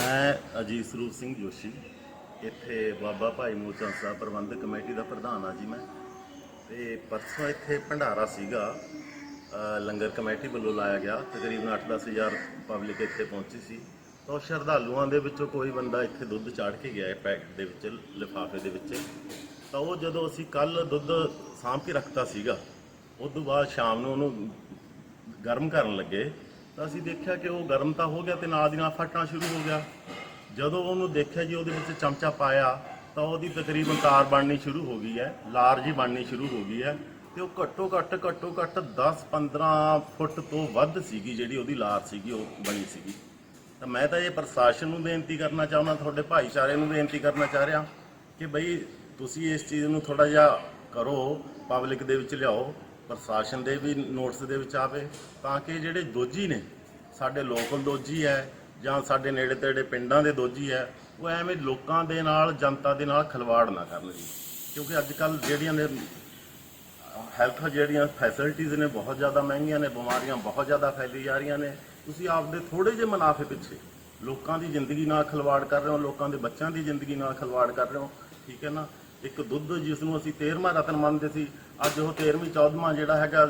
ਮੈਂ ਅਜੀਤ ਸਰੂਪ ਸਿੰਘ ਜੋਸ਼ੀ। ਇੱਥੇ ਬਾਬਾ ਭਾਈ ਮੋਚਨ ਸਾਹਿਬ ਪ੍ਰਬੰਧਕ ਕਮੇਟੀ ਦਾ ਪ੍ਰਧਾਨ ਆ ਜੀ ਮੈਂ। ਤੇ ਪਰਸੋਂ ਇੱਥੇ ਭੰਡਾਰਾ ਸੀਗਾ। ਲੰਗਰ ਕਮੇਟੀ ਵੱਲੋਂ ਲਾਇਆ ਗਿਆ। ਤਕਰੀਬਨ 8-10 ਹਜ਼ਾਰ ਪਬਲਿਕ ਇੱਥੇ ਪਹੁੰਚੀ ਸੀ। ਤਾਂ ਉਹ ਸ਼ਰਧਾਲੂਆਂ ਦੇ ਵਿੱਚੋਂ ਕੋਈ ਬੰਦਾ ਇੱਥੇ ਦੁੱਧ ਚਾੜ ਕੇ ਗਿਆ ਪੈਕਟ ਦੇ ਵਿੱਚ, ਲਿਫਾਫੇ ਦੇ ਵਿੱਚ। ਤਾਂ ਉਹ ਜਦੋਂ ਅਸੀਂ ਕੱਲ ਦੁੱਧ ਸਾਂਭ ਕੇ ਰੱਖਤਾ ਸੀਗਾ ਉਸ ਤੋਂ ਬਾਅਦ ਸ਼ਾਮ ਨੂੰ ਉਹਨੂੰ ਗਰਮ ਕਰਨ ਲੱਗੇ। ਤਾਂ ਅਸੀਂ ਦੇਖਿਆ ਕਿ ਉਹ ਗਰਮ ਤਾਂ ਹੋ ਗਿਆ ਤੇ ਨਾਲ ਦੀ ਨਾਲ ਫਟਣਾ ਸ਼ੁਰੂ ਹੋ ਗਿਆ। ਜਦੋਂ ਉਹਨੂੰ ਦੇਖਿਆ ਜੀ, ਉਹਦੇ ਵਿੱਚ ਚਮਚਾ ਪਾਇਆ, ਤਾਂ ਉਹਦੀ ਤਕਰੀਬਨ ਤਾਰ ਬਣਨੀ ਸ਼ੁਰੂ ਹੋ ਗਈ ਹੈ ਲਾਰ ਜੀ ਬਣਨੀ ਸ਼ੁਰੂ ਹੋ ਗਈ ਹੈ ਤੇ ਉਹ ਘੱਟੋ ਘੱਟ ਘੱਟੋ ਘੱਟ 10 15 ਫੁੱਟ ਤੋਂ ਵੱਧ ਸੀਗੀ ਜਿਹੜੀ ਉਹਦੀ ਲਾਰ ਸੀਗੀ, ਉਹ ਬਣੀ ਸੀਗੀ। ਤਾਂ ਮੈਂ ਤਾਂ ਇਹ ਪ੍ਰਸ਼ਾਸਨ ਨੂੰ ਬੇਨਤੀ ਕਰਨਾ ਚਾਹੁੰਦਾ, ਤੁਹਾਡੇ ਭਾਈਚਾਰੇ ਨੂੰ ਬੇਨਤੀ ਕਰਨਾ ਚਾਹ ਰਿਹਾ ਕਿ ਬਈ ਤੁਸੀਂ ਇਸ ਚੀਜ਼ ਨੂੰ ਥੋੜਾ ਜਿਹਾ ਕਰੋ, ਪਬਲਿਕ ਦੇ ਵਿੱਚ ਲਿਆਓ। ਪ੍ਰਸ਼ਾਸਨ ਦੇ ਵੀ ਨੋਟਿਸ ਦੇ ਵਿੱਚ ਆਵੇ ਤਾਂ ਕਿ ਜਿਹੜੇ ਦੋਜੀ ਨੇ, ਸਾਡੇ ਲੋਕਲ ਦੋਜੀ ਹੈ ਜਾਂ ਸਾਡੇ ਨੇੜੇ ਤੇੜੇ ਪਿੰਡਾਂ ਦੇ ਦੋਜੀ ਹੈ, ਉਹ ਐਵੇਂ ਲੋਕਾਂ ਦੇ ਨਾਲ, ਜਨਤਾ ਦੇ ਨਾਲ ਖਿਲਵਾੜ ਨਾ ਕਰਨ ਜੀ। ਕਿਉਂਕਿ ਅੱਜ ਕੱਲ ਜਿਹੜੀਆਂ ਨੇ ਹੈਲਥ ਜਿਹੜੀਆਂ ਫੈਸਿਲਿਟੀਆਂ ਨੇ ਬਹੁਤ ਜ਼ਿਆਦਾ ਮਹਿੰਗੀਆਂ ਨੇ, ਬਿਮਾਰੀਆਂ ਬਹੁਤ ਜ਼ਿਆਦਾ ਫੈਲੀ ਜਾ ਰਹੀਆਂ ਨੇ, ਤੁਸੀਂ ਆਪਦੇ ਥੋੜੇ ਜਿਹੇ ਮੁਨਾਫੇ ਪਿੱਛੇ ਲੋਕਾਂ ਦੀ ਜ਼ਿੰਦਗੀ ਨਾਲ ਖਿਲਵਾੜ ਕਰ ਰਹੇ ਹੋ, ਲੋਕਾਂ ਦੇ ਬੱਚਿਆਂ ਦੀ ਜ਼ਿੰਦਗੀ ਨਾਲ ਖਿਲਵਾੜ ਕਰ ਰਹੇ ਹੋ, ਠੀਕ ਹੈ ਨਾ? ਇੱਕ ਦੁੱਧ ਜਿਸ ਨੂੰ ਅਸੀਂ 13ਵਾਂ ਰਤਨ ਮੰਨਦੇ ਸੀ ਅੱਜ ਉਹ 13ਵੀਂ 14ਵਾਂ ਜਿਹੜਾ ਹੈਗਾ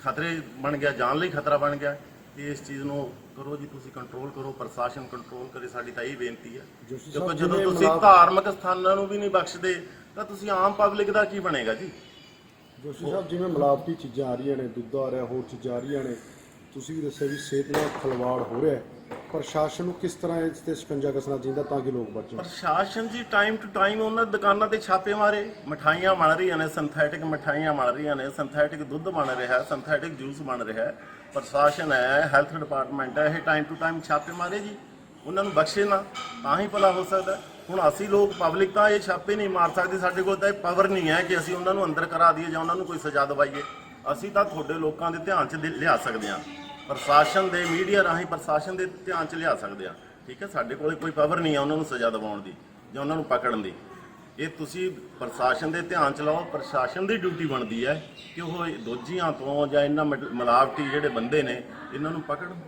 ਖਤਰੇ ਬਣ ਗਿਆ ਜਾਨ ਲਈ ਖਤਰਾ ਬਣ ਗਿਆ ਤੇ ਇਸ ਚੀਜ਼ ਨੂੰ ਕਰੋ ਜੀ ਤੁਸੀਂ ਕੰਟਰੋਲ ਕਰੋ ਪ੍ਰਸ਼ਾਸਨ ਕੰਟਰੋਲ ਕਰੇ ਸਾਡੀ ਤਾਂ ਇਹ ਬੇਨਤੀ ਹੈ। ਕਿਉਂਕਿ ਜਦੋਂ ਤੁਸੀਂ ਧਾਰਮਿਕ ਸਥਾਨਾਂ ਨੂੰ ਵੀ ਨਹੀਂ ਬਖਸ਼ਦੇ ਤਾਂ ਤੁਸੀਂ ਆਮ ਪਬਲਿਕ ਦਾ ਕੀ ਬਣੇਗਾ ਜੀ? ਜੋਸ਼ੀ ਸਾਹਿਬ ਜਿਵੇਂ ਮਿਲਾਵਟੀ ਚੀਜ਼ਾਂ ਆ ਰਹੀਆਂ ਨੇ ਦੁੱਧ ਆ ਰਿਹਾ ਹੋਰ ਚੀਜ਼ਾਂ ਆ ਰਹੀਆਂ ਨੇ ਤੁਸੀਂ ਵੀ ਦੱਸਿਆ ਵੀ ਸਿਹਤ ਨਾਲ ਖਲਵਾੜ ਹੋ ਰਿਹਾ ਹੈ। ਪ੍ਰਸ਼ਾਸਨ ਨੂੰ ਕਿਸ ਤਰ੍ਹਾਂ ਇਸ ਤੇ ਸ਼ਿਕੰਜਾ ਕੱਸਣਾ ਚਾਹੀਦਾ ਤਾਂ ਕਿ ਲੋਕ ਬਚਣ ਪ੍ਰਸ਼ਾਸਨ ਜੀ ਟਾਈਮ ਟੂ ਟਾਈਮ ਉਹਨਾਂ ਦੁਕਾਨਾਂ ਤੇ ਛਾਪੇ ਮਾਰੇ, ਮਠਾਈਆਂ ਬਣ ਰਹੀਆਂ ਨੇ ਸਿੰਥੈਟਿਕ ਮਠਾਈਆਂ ਬਣ ਰਹੀਆਂ ਨੇ ਸਿੰਥੈਟਿਕ ਦੁੱਧ ਬਣ ਰਿਹਾ ਸਿੰਥੈਟਿਕ ਜੂਸ ਬਣ ਰਿਹਾ। ਪ੍ਰਸ਼ਾਸਨ ਹੈ ਹੈਲਥ ਡਿਪਾਰਟਮੈਂਟ ਹੈ, ਇਹ ਟਾਈਮ ਟੂ ਟਾਈਮ ਛਾਪੇ ਮਾਰੇ ਜੀ। ਉਹਨਾਂ ਨੂੰ ਬਖਸ਼ੇ ਨਾ, ਤਾਂ ਹੀ ਭਲਾ ਹੋ ਸਕਦਾ ਹੁਣ ਅਸੀਂ ਲੋਕ ਪਬਲਿਕ ਤਾਂ ਇਹ ਛਾਪੇ ਨਹੀਂ ਮਾਰ ਸਕਦੇ, ਸਾਡੇ ਕੋਲ ਤਾਂ ਇਹ ਪਾਵਰ ਨਹੀਂ ਹੈ ਕਿ ਅਸੀਂ ਉਹਨਾਂ ਨੂੰ ਅੰਦਰ ਕਰਾ ਦਈਏ ਜਾਂ ਉਹਨਾਂ ਨੂੰ ਕੋਈ ਸਜ਼ਾ ਦਵਾਈਏ। ਅਸੀਂ ਤਾਂ ਤੁਹਾਡੇ ਲੋਕਾਂ ਦੇ ਧਿਆਨ 'ਚ ਲਿਆ ਸਕਦੇ ਹਾਂ। ਪ੍ਰਸ਼ਾਸਨ ਦੇ ਮੀਡੀਆ ਰਾਹੀਂ ਪ੍ਰਸ਼ਾਸਨ ਦੇ ਧਿਆਨ 'ਚ ਲਿਆ ਸਕਦੇ ਹਾਂ ਠੀਕ ਹੈ, ਸਾਡੇ ਕੋਲ ਕੋਈ ਪਾਵਰ ਨਹੀਂ ਆ ਉਹਨਾਂ ਨੂੰ ਸਜ਼ਾ ਦਿਵਾਉਣ ਦੀ ਜਾਂ ਉਹਨਾਂ ਨੂੰ ਪਕੜਨ ਦੀ। ਇਹ ਤੁਸੀਂ ਪ੍ਰਸ਼ਾਸਨ ਦੇ ਧਿਆਨ ਚ ਲਾਓ, ਪ੍ਰਸ਼ਾਸਨ ਦੀ ਡਿਊਟੀ ਬਣਦੀ ਹੈ ਕਿ ਉਹ ਦੋਜੀਆਂ ਤੋਂ ਜਾਂ ਇਹਨਾਂ ਮਿਲਾਵਟੀ ਜਿਹੜੇ ਬੰਦੇ ਨੇ, ਇਹਨਾਂ ਨੂੰ ਪਕੜਨ।